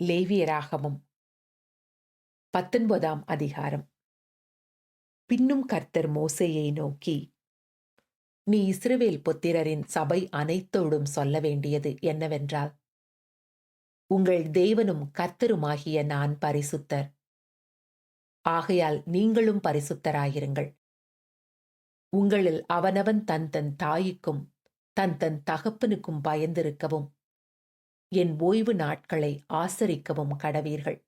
லேவியராகமம் பத்தொன்பதாம் அதிகாரம். பின்னும் கர்த்தர் மோசையை நோக்கி நீ இஸ்ரவேல் புத்திரரின் சபை அனைத்தோடும் சொல்ல வேண்டியது என்னவென்றால் உங்கள் தேவனும் கர்த்தருமாகிய நான் பரிசுத்தர். ஆகையால் நீங்களும் பரிசுத்தராயிருங்கள். உங்களில் அவனவன் தன் தன் தாய்க்கும் தன் தன் தகப்பனுக்கும் பயந்திருக்கவும். என் ஓய்வு நாட்களை ஆசரிக்கவும் கடவீர்கள்.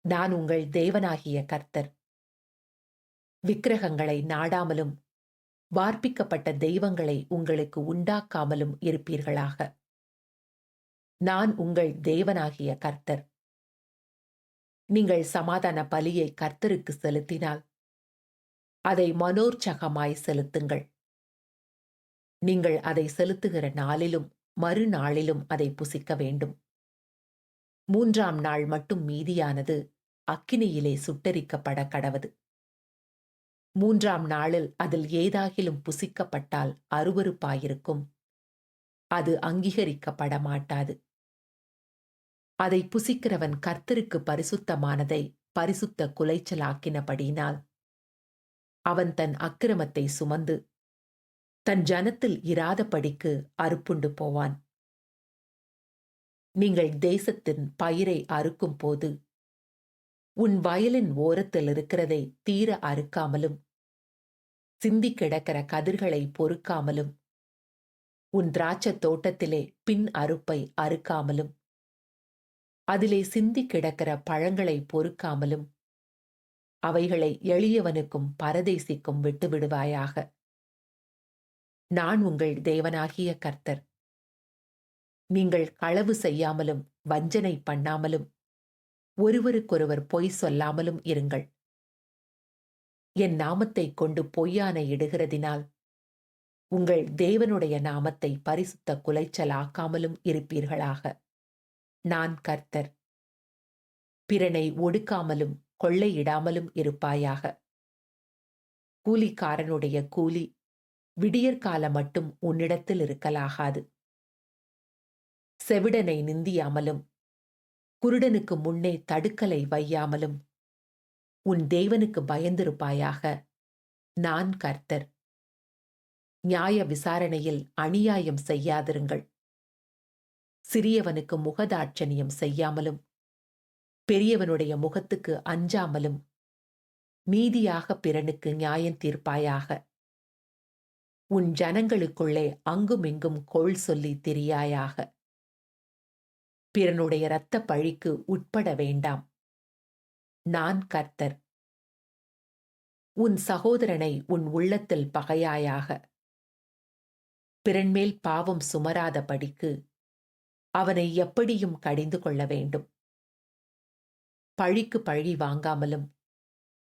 நான் உங்கள் தேவனாகிய கர்த்தர். விக்கிரகங்களை நாடாமலும் வார்ப்பிக்கப்பட்ட தெய்வங்களை உங்களுக்கு உண்டாக்காமலும் இருப்பீர்களாக. நான் உங்கள் தேவனாகிய கர்த்தர். நீங்கள் சமாதான பலியை கர்த்தருக்கு செலுத்தினால் அதை மனோர்ச்சகமாய் செலுத்துங்கள். நீங்கள் அதை செலுத்துகிற நாளிலும் மறுநாளிலும் அதை புசிக்க வேண்டும். மூன்றாம் நாள் மட்டும் மீதியானது அக்கினியிலே சுட்டரிக்கப்பட கடவது. மூன்றாம் நாளில் அதில் ஏதாகிலும் புசிக்கப்பட்டால் அருவருப்பாயிருக்கும். அது அங்கீகரிக்கப்பட மாட்டாது. அதை புசிக்கிறவன் கர்த்தருக்கு பரிசுத்தமானதை பரிசுத்த குலைச்சலாக்கினபடியினால் அவன் தன் அக்கிரமத்தை சுமந்து தன் ஜனத்தில் இராதபடிக்கு அறுப்புண்டு போவான். நீங்கள் தேசத்தின் பயிரை அறுக்கும் போது உன் வயலின் ஓரத்தில் இருக்கிறதை தீர அறுக்காமலும் சிந்தி கிடக்கிற கதிர்களை பொறுக்காமலும் உன் திராட்சத் தோட்டத்திலே பின் அறுப்பை அறுக்காமலும் அதிலே சிந்தி கிடக்கிற பழங்களை பொறுக்காமலும் அவைகளை எளியவனுக்கும் பரதேசிக்கும் விட்டுவிடுவாயாக. நான் உங்கள் தேவனாகிய கர்த்தர். நீங்கள் களவு செய்யாமலும் வஞ்சனை பண்ணாமலும் ஒருவருக்கொருவர் பொய் சொல்லாமலும் இருங்கள். என் நாமத்தை கொண்டு பொய்யான இடுகிறதினால் உங்கள் தேவனுடைய நாமத்தை பரிசுத்த குலைச்சலாக்காமலும் இருப்பீர்களாக. நான் கர்த்தர். பிறனை ஒடுக்காமலும் கொள்ளையிடாமலும் இருப்பாயாக. கூலிக்காரனுடைய கூலி விடியற்காலம் மட்டும் உன்னிடத்தில் இருக்கலாகாது. செவிடனை நிந்தியாமலும் குருடனுக்கு முன்னே தடுக்கலை வையாமலும் உன் தேவனுக்கு பயந்திருப்பாயாக நான் கர்த்தர். நியாய விசாரணையில் அநியாயம் செய்யாதிருங்கள். சிறியவனுக்கு முகதாட்சணியம் செய்யாமலும் பெரியவனுடைய முகத்துக்கு அஞ்சாமலும் நீதியாக பிறனுக்கு நியாயம் தீர்ப்பாயாக. உன் ஜனங்களுக்குள்ளே அங்குமிங்கும் கோள் சொல்லி திரியாயாக. பிறனுடைய இரத்த பழிக்கு உட்பட வேண்டாம். நான் கர்த்தர். உன் சகோதரனை உன் உள்ளத்தில் பகையாயாக. பிறன்மேல் பாவம் சுமராத படிக்கு அவனை எப்படியும் கடிந்து கொள்ள வேண்டும். பழிக்கு பழி வாங்காமலும்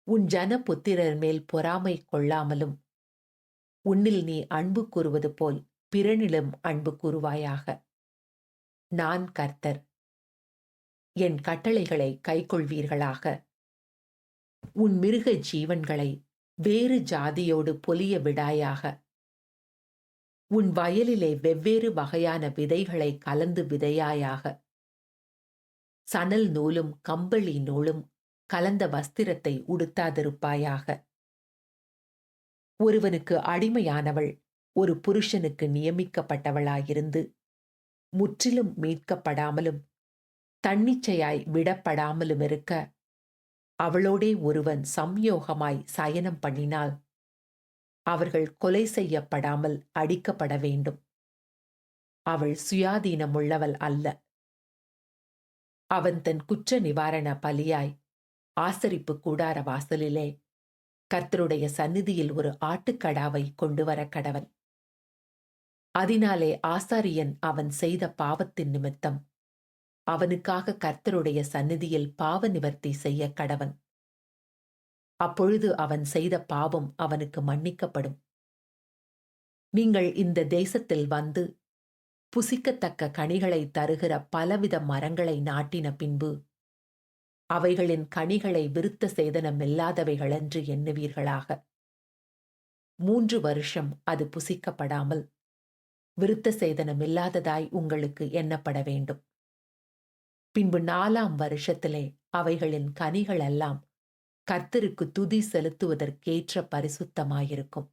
உன் ஜன புத்திரர் மேல் பொறாமை கொள்ளாமலும் உன்னில் நீ அன்பு கூறுவது போல் பிறனிலும் அன்பு கூறுவாயாக. நான் கர்த்தர். என் கட்டளைகளை கைக்கொள்வீர்களாக. உன் மிருக ஜீவன்களை வேறு ஜாதியோடு பொலிய விடாயாக. உன் வயலிலே வெவ்வேறு வகையான விதைகளை கலந்து விதையாயாக. சணல் நூலும் கம்பளி நூலும் கலந்த வஸ்திரத்தை உடுத்தாதிருப்பாயாக. ஒருவனுக்கு அடிமையானவள் ஒரு புருஷனுக்கு நியமிக்கப்பட்டவளாயிருந்து முற்றிலும் மீட்கப்படாமலும் தன்னிச்சையாய் விடப்படாமலும் இருக்க அவளோடே ஒருவன் சம்யோகமாய் சயனம் பண்ணினால் அவர்கள் கொலை செய்யப்படாமல் அடிக்கப்பட வேண்டும். அவள் சுயாதீனமுள்ளவள் அல்ல. அவன் தன் குற்ற நிவாரண பலியாய் ஆசரிப்பு கூடார வாசலிலே கர்த்தருடைய சந்நிதியில் ஒரு ஆட்டுக்கடாவை கொண்டு வர கடவன். அதனாலே ஆசாரியன் அவன் செய்த பாவத்தின் நிமித்தம் அவனுக்காக கர்த்தருடைய சந்நிதியில் பாவ நிவர்த்தி செய்ய கடவன். அப்பொழுது அவன் செய்த பாவம் அவனுக்கு மன்னிக்கப்படும். நீங்கள் இந்த தேசத்தில் வந்து புசிக்கத்தக்க கனிகளை தருகிற பலவித மரங்களை நாட்டின பின்பு அவைகளின் கனிகளை விருத்த சேதனமில்லாதவைகளென்று எண்ணுவீர்களாக. மூன்று வருஷம் அது புசிக்கப்படாமல் விருத்த சேதனமில்லாததாய் உங்களுக்கு எண்ணப்பட வேண்டும். பின்பு நாலாம் வருஷத்திலே அவைகளின் கனிகளெல்லாம் கர்த்தருக்கு துதி செலுத்துவதற்கேற்ற பரிசுத்தமாயிருக்கும்.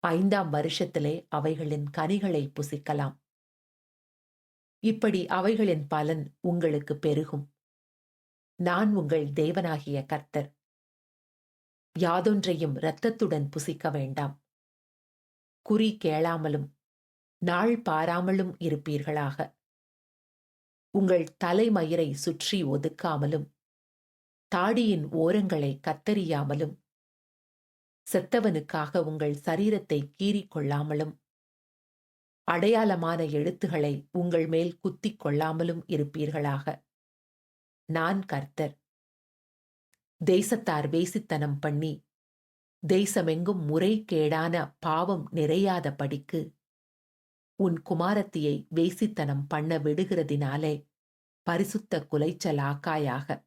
ஐந்தாம் வருஷத்திலே அவைகளின் கனிகளை புசிக்கலாம். இப்படி அவைகளின் பலன் உங்களுக்கு பெருகும். நான் உங்கள் தேவனாகிய கர்த்தர். யாதொன்றையும் இரத்தத்துடன் புசிக்க வேண்டாம். குறி கேளாமலும் நாள் பாராமலும் இருப்பீர்களாக. உங்கள் தலைமயிரை சுற்றி ஒதுக்காமலும் தாடியின் ஓரங்களை கத்தறியாமலும் செத்தவனுக்காக உங்கள் சரீரத்தை கீறிக் கொள்ளாமலும் அடையாளமான எழுத்துகளை உங்கள் மேல் குத்திக் கொள்ளாமலும் இருப்பீர்களாக. நான் கர்த்தர். தேசத்தார் வேசித்தனம் பண்ணி தேசமெங்கும் முறைகேடான பாவம் நிறையாத படிக்கு உன் குமாரத்தியை வேசித்தனம் பண்ண விடுகிறதினாலே பரிசுத்த குலைச்சலாக்காயாக.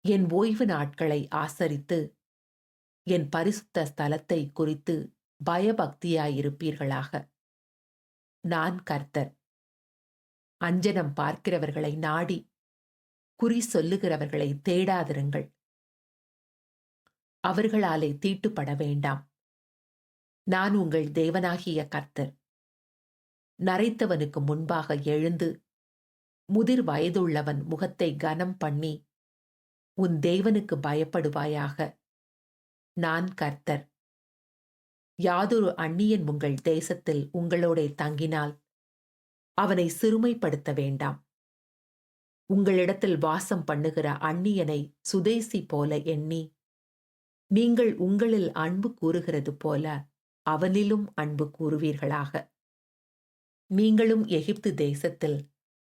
என் ஓய்வு நாட்களை ஆசரித்து என் பரிசுத்த ஸ்தலத்தை குறித்து பயபக்தியாயிருப்பீர்களாக. நான் கர்த்தர். அஞ்சனம் பார்க்கிறவர்களை நாடி குறி சொல்லுகிறவர்களை தேடாதிருங்கள். அவர்களாலே தீட்டுப்பட வேண்டாம். நான் உங்கள் தேவனாகிய கர்த்தர். நரைத்தவனுக்கு முன்பாக எழுந்து முதிர் வயதுள்ளவன் முகத்தை கனம் பண்ணி உன் தேவனுக்கு பயப்படுவாயாக. நான் கர்த்தர். யாதொரு அந்நியன் உங்கள் தேசத்தில் உங்களோடே தங்கினால் அவனை சிறுமைப்படுத்த வேண்டாம். உங்களிடத்தில் வாசம் பண்ணுகிற அந்நியனை சுதேசி போல எண்ணி நீங்கள் உங்களில் அன்பு கூறுகிறது போல அவனிலும் அன்பு கூறுவீர்களாக. நீங்களும் எகிப்து தேசத்தில்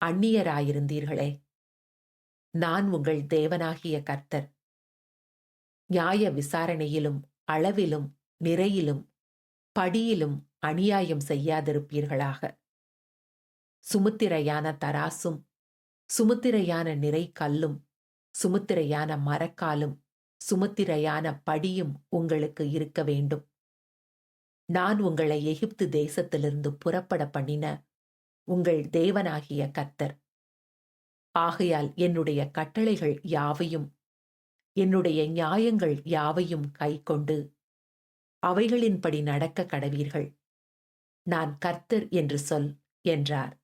அந்நியராயிருந்தீர்களே. நான் உங்கள் தேவனாகிய கர்த்தர். நியாய விசாரணையிலும் அளவிலும் நிறையிலும் படியிலும் அநியாயம் செய்யாதிருப்பீர்களாக. சுமுத்திரையான தராசும் சுமுத்திரையான நிறை கல்லும் சுமுத்திரையான மரக்காலும் சுமுத்திரையான படியும் உங்களுக்கு இருக்க வேண்டும். நான் உங்களை எகிப்து தேசத்திலிருந்து புறப்பட பண்ணின உங்கள் தேவனாகிய கர்த்தர். ஆகையால் என்னுடைய கட்டளைகள் யாவையும் என்னுடைய நியாயங்கள் யாவையும் கைக்கொண்டு அவைகளின்படி நடக்க கடவீர்கள். நான் கர்த்தர் என்று சொல் என்றார்.